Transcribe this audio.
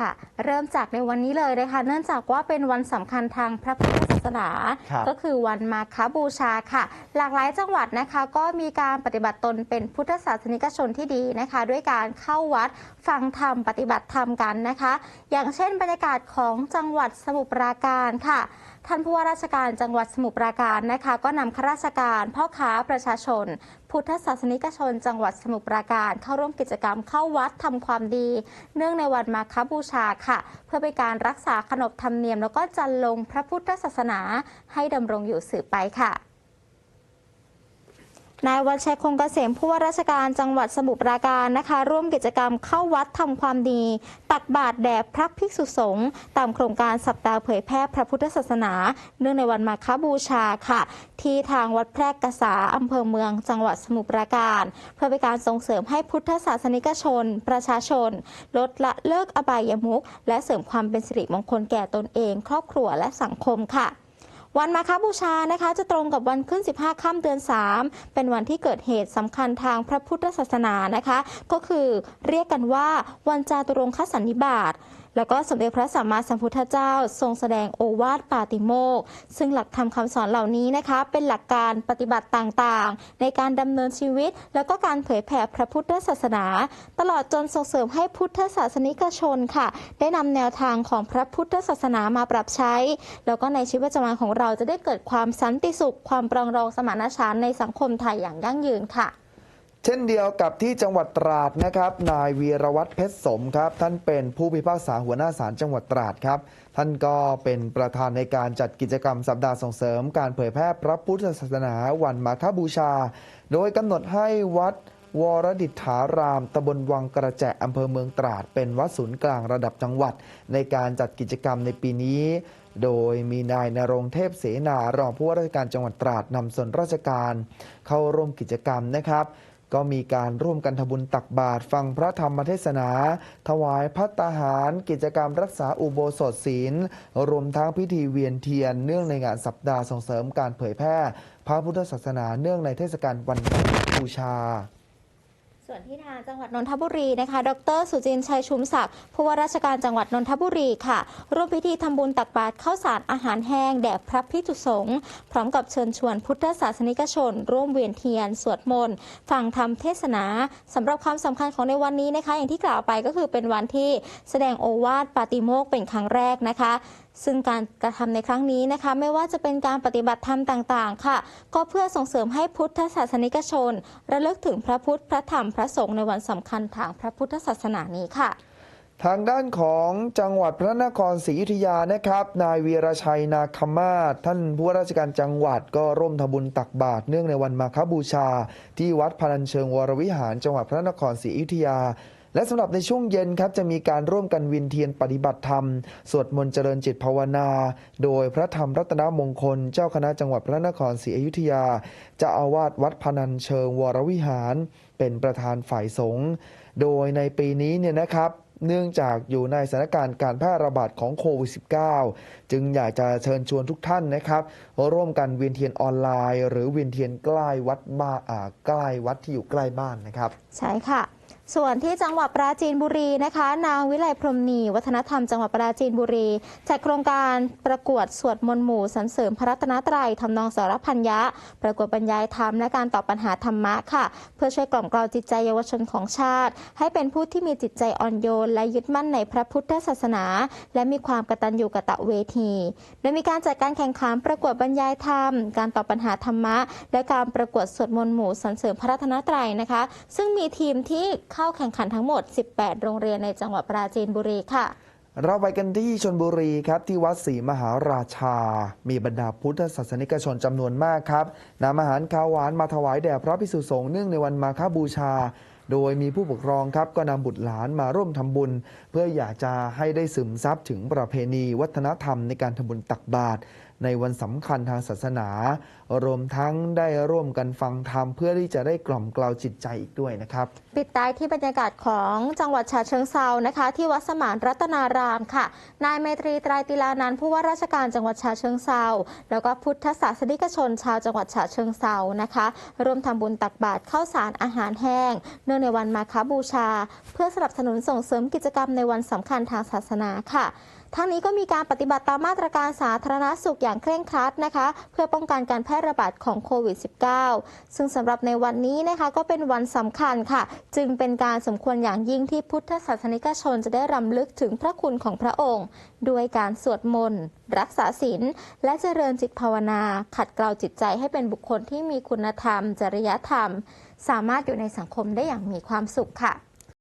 ค่ะ เริ่มจากในวันนี้เลยนะคะเนื่องจากว่าเป็นวันสำคัญทางพระพุทธศาสนาครับก็คือวันมาฆบูชาค่ะ หลากหลายจังหวัดนะคะ ก็มีการปฏิบัติตนเป็นพุทธศาสนิกชนที่ดีนะคะ ด้วยการเข้าวัดฟังธรรมปฏิบัติธรรมกันนะคะ อย่างเช่นบรรยากาศของจังหวัดสมุทรปราการค่ะท่านผู้ว่าราชการจังหวัดสมุทรปราการนะคะ ก็นำข้าราชการพ่อค้าประชาชน พุทธศาสนิกชน จังหวัดสมุทรปราการ เข้าร่วมกิจกรรมเข้าวัดทำความดี เนื่องในวันมาคบูชาค่ะ เพื่อเป็นการรักษาขนบธรรมเนียม แล้วก็จันลงพระพุทธศาสนาให้ดำรงอยู่สืบไปค่ะ นายวันชัยคงเกษมผู้ว่าราชการจังหวัดสมุทรปราการนะคะ ร่วมกิจกรรมเข้าวัดทำความดี ตักบาตรแด่พระภิกษุสงฆ์ตามโครงการสัปดาห์เผยแพร่พระพุทธศาสนา เนื่องในวันมาฆบูชาค่ะ ที่ทางวัดแพรกกษาอำเภอเมืองจังหวัดสมุทรปราการ เพื่อเป็นการส่งเสริมให้พุทธศาสนิกชน ประชาชน ลดละเลิกอบายมุขและเสริมความเป็นสิริมงคลแก่ตนเอง ครอบครัวและสังคมค่ะ วันมาคบูชานะคะ จะตรงกับวันขึ้น 15 ค่ำเดือน 3 เป็นวันที่เกิดเหตุสำคัญทางพระพุทธศาสนานะคะ ก็คือเรียกกันว่าวันจาตุรงคสันนิบาตแล้วก็สมเด็จพระสัมมาสัมพุทธเจ้า ทรงแสดงโอวาทปาติโมก ซึ่งหลักธรรมคำสอนเหล่านี้นะคะ เป็นหลักการปฏิบัติต่างๆ ในการดำเนินชีวิต แล้วก็การเผยแผ่พระพุทธศาสนา ตลอดจนส่งเสริมให้พุทธศาสนิกชนค่ะ ได้นำแนวทางของพระพุทธศาสนามาปรับใช้ แล้วก็ในชีวิตประจำวันของเราจะได้เกิดความสันติสุข ความปรองดองสมานฉันท์ในสังคมไทยอย่างยั่งยืนค่ะ เช่นเดียวกับที่จังหวัดตราดนะครับ นายวีรวัตรเพชรสมครับ ท่านเป็นผู้พิพากษาหัวหน้าศาลจังหวัดตราดครับ ท่านก็เป็นประธานในการจัดกิจกรรมสัปดาห์ส่งเสริม การเผยแพร่พระพุทธศาสนาวันมาฆบูชา โดยกำหนดให้วัดวรดิษฐารามตำบลวังกระแจอำเภอเมืองตราด เป็นวัดศูนย์กลางระดับจังหวัด ในการจัดกิจกรรมในปีนี้ โดยมีนายนรงเทพเสนารองผู้ว่าราชการจังหวัดตราดนำส่วนราชการ เข้าร่วมกิจกรรมนะครับ ก็มีการร่วมกันทำบุญตักบาตรฟังพระธรรมเทศนา ถวายพัตตาหาร กิจกรรมรักษาอุโบสถศีล รวมทั้งพิธีเวียนเทียน เนื่องในงานสัปดาห์ส่งเสริมการเผยแพร่ พระพุทธศาสนาเนื่องในเทศกาลวันมาฆบูชา ส่วนที่ทางจังหวัดนนทบุรีนะคะ ดร สุจินชัยชุมศักดิ์ผู้ว่าราชการจังหวัดนนทบุรีค่ะ ร่วมพิธีทำบุญตักบาตรข้าวสารอาหารแห้งแด่พระภิกษุสงฆ์พร้อมกับเชิญชวนพุทธศาสนิกชน ร่วมเวียนเทียน สวดมนต์ฟังธรรมเทศนาสำหรับความสำคัญของในวันนี้นะคะ อย่างที่กล่าวไปก็คือเป็นวันที่แสดงโอวาทปาติโมกข์เป็นครั้งแรกนะคะ ซึ่งการกระทำในครั้งนี้นะคะไม่ว่าจะเป็นการปฏิบัติธรรมต่างๆ ค่ะ ก็เพื่อส่งเสริมให้พุทธศาสนิกชน ระลึกถึงพระพุทธพระธรรมพระสงฆ์ในวันสำคัญทางพระพุทธศาสนานี้ค่ะทางด้านของจังหวัดพระนครศรีอยุธยานะครับ นายวีรชัยนาคมาศท่านผู้ว่าราชการจังหวัดก็ร่วมทำบุญตักบาตรเนื่องในวันมาฆบูชา ที่วัดพนัญเชิงวรวิหาร จังหวัดพระนครศรีอยุธยา และสำหรับในช่วงเย็นครับจะมีการร่วมกันวินเทียนปฏิบัติธรรม สวดมนต์เจริญจิตภาวนา โดยพระธรรมรัตนมงคล เจ้าคณะจังหวัดพระนครศรีอยุธยาจะอาวาสวัดพนัญเชิงวรวิหาร เป็นประธานฝ่ายสงฆ์โดยในปีนี้เนี่ยนะครับเนื่องจากอยู่ในสถานการณ์การแพร่ระบาดของโควิด -19 จึงอยากจะเชิญชวนทุกท่านนะครับร่วมกันเวียนเทียนออนไลน์ หรือเวียนเทียนใกล้วัดบ้าใกล้วัดที่อยู่ใกล้บ้านนะครับ ใช่ค่ะ ส่วนที่จังหวัดปราจีนบุรีนะคะ นางวิไลพรมณีวัฒนธรรมจังหวัดปราจีนบุรีจัดโครงการประกวดสวดมนต์หมู่สรรเสริมพระรัตนตรัยทำนองสารพันยะ ประกวดบรรยายธรรมและการตอบปัญหาธรรมะค่ะ เพื่อช่วยกล่อมกล่าจิตใจเยาวชนของชาติ ให้เป็นผู้ที่มีจิตใจอ่อนโยน และยึดมั่นในพระพุทธศาสนา และมีความกตัญญูกตะเวที โดยมีการจัดการแข่งขันประกวดบรรยายธรรม การตอบปัญหาธรรมะ และการประกวดสวดมนต์หมู่สรรเสริมพระรัตนตรัยนะคะ ซึ่งมีทีมที่เข้าแข่งขันทั้งหมด 18 โรงเรียนในจังหวัดปราจีนบุรีค่ะ เราไปกันที่ชนบุรีครับที่วัดศรีมหาราชา มีบรรดาพุทธศาสนิกชนจำนวนมากครับนำอาหารข้าวหวานมาถวายแด่พระภิกษุสงฆ์เนื่องในวันมาฆบูชา โดยมีผู้ปกครองครับก็นำบุตรหลานมาร่วมทำบุญ เพื่ออยากจะให้ได้ซึมซับถึงประเพณีวัฒนธรรมในการทำบุญตักบาตร ในวันสำคัญทางศาสนา รวมทั้งได้ร่วมกันฟังธรรมเพื่อที่จะได้กล่อมกล่าวจิตใจอีกด้วยนะครับ ปิดท้ายที่บรรยากาศของจังหวัดฉะเชิงเซานะคะ ที่วัดสมานรัตนารามค่ะ นายเมตรีไตรติลานันผู้ว่าราชการจังหวัดฉะเชิงเซาแล้วก็พุทธศาสนิกชนชาวจังหวัดฉะเชิงเซานะคะร่วมทำบุญตักบาตรข้าวสารอาหารแห้ง เนื่องในวันมาฆบูชา เพื่อสนับสนุนส่งเสริมกิจกรรมในวันสำคัญทางศาสนาค่ะ ทั้งนี้ก็มีการปฏิบัติตามมาตรการสาธารณสุขอย่างเคร่งครัดนะคะ เพื่อป้องกันการแพร่ระบาดของโควิด -19 ซึ่งสำหรับในวันนี้นะคะก็เป็นวันสำคัญค่ะ จึงเป็นการสมควรอย่างยิ่งที่พุทธศาสนิกชนจะได้รำลึกถึงพระคุณของพระองค์ ด้วยการสวดมนต์รักษาศีลและเจริญจิตภาวนา ขัดเกลาจิตใจให้เป็นบุคคลที่มีคุณธรรม จริยธรรม สามารถอยู่ในสังคมได้อย่างมีความสุขค่ะ